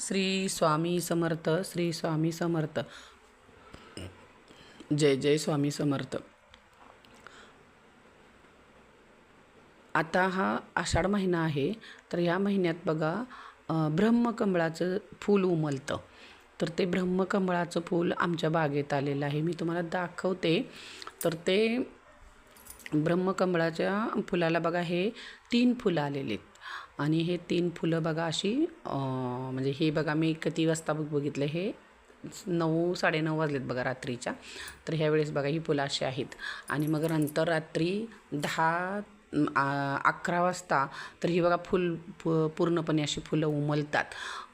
श्री स्वामी समर्थ श्री स्वामी समर्थ. जय जय स्वामी समर्थ. आता हा आषाढ महिना आहे तर या महिन्यात बघा ब्रह्मकमळाचं फूल उमलतं. तर ते ब्रह्मकमळाचं फूल आमच्या बागेत आलेलं आहे. मी तुम्हाला दाखवते. तर ते ब्रह्मकमळाच्या फुलाला बघा हे तीन फुलं आलेले आहेत. आणि हे तीन फुलं बघा अशी म्हणजे हे बघा मी किती वाजता बघ बघितलं हे नऊ साडेनऊ वाजलेत बघा रात्रीच्या. तर ह्यावेळेस बघा ही फुलं अशी आहेत. आणि मग नंतर रात्री दहा अकरा वाजता तर ही बघा फुल पू पूर्णपणे अशी फुलं उमलतात.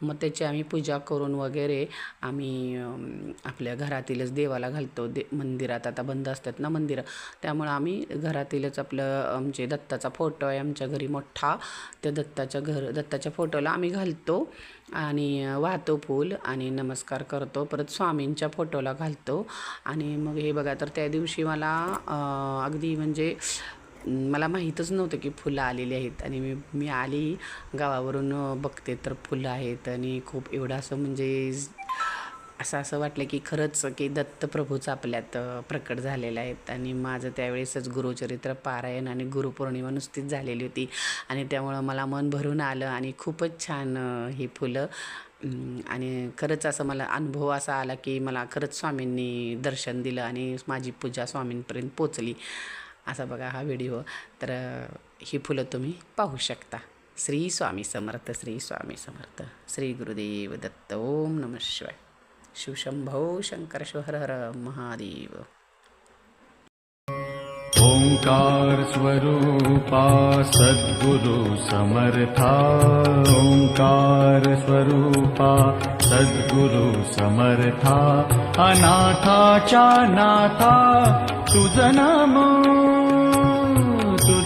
मग त्याची आम्ही पूजा करून वगैरे आम्ही आपल्या घरातीलच देवाला घालतो. दे मंदिरात आता बंद असतात ना मंदिरं. त्यामुळं आम्ही घरातीलच आपलं आमचे दत्ताचा फोटो आहे आमच्या घरी मोठा. त्या दत्ताच्या घर दत्ताच्या फोटोला आम्ही घालतो आणि वाहतो फूल आणि नमस्कार करतो. परत स्वामींच्या फोटोला घालतो. आणि मग हे बघा तर त्या दिवशी मला अगदी म्हणजे मला माहीतच नव्हतं की फुलं आलेली आहेत. आणि मी मी आली गावावरून बघते तर फुलं आहेत आणि खूप एवढं असं म्हणजे असं असं वाटलं की खरंच की दत्तप्रभूच आपल्यात प्रकट झालेलं आहेत. आणि माझं त्यावेळेसच गुरुचरित्र पारायण आणि गुरुपौर्णिमा नुसतीच झालेली होती. आणि त्यामुळं मला मन भरून आलं आणि खूपच छान ही फुलं आणि खरंच असं मला अनुभव असा आला की मला खरंच स्वामींनी दर्शन दिलं आणि माझी पूजा स्वामींपर्यंत पोचली. असा बघा हा व्हिडिओ. तर ही फुलं तुम्ही पाहू शकता. श्री स्वामी समर्थ श्री स्वामी समर्थ. श्री गुरुदेव दत्त ओम नम शिवाय. शिवशंभो शंकर शिव हर हर महादेव. ओंकार स्वरूपा सद्गुरु समर्था. ओंकार स्वरूपा सद्गुरु समर्था. अनाथाच्या नाथा तुझ नाम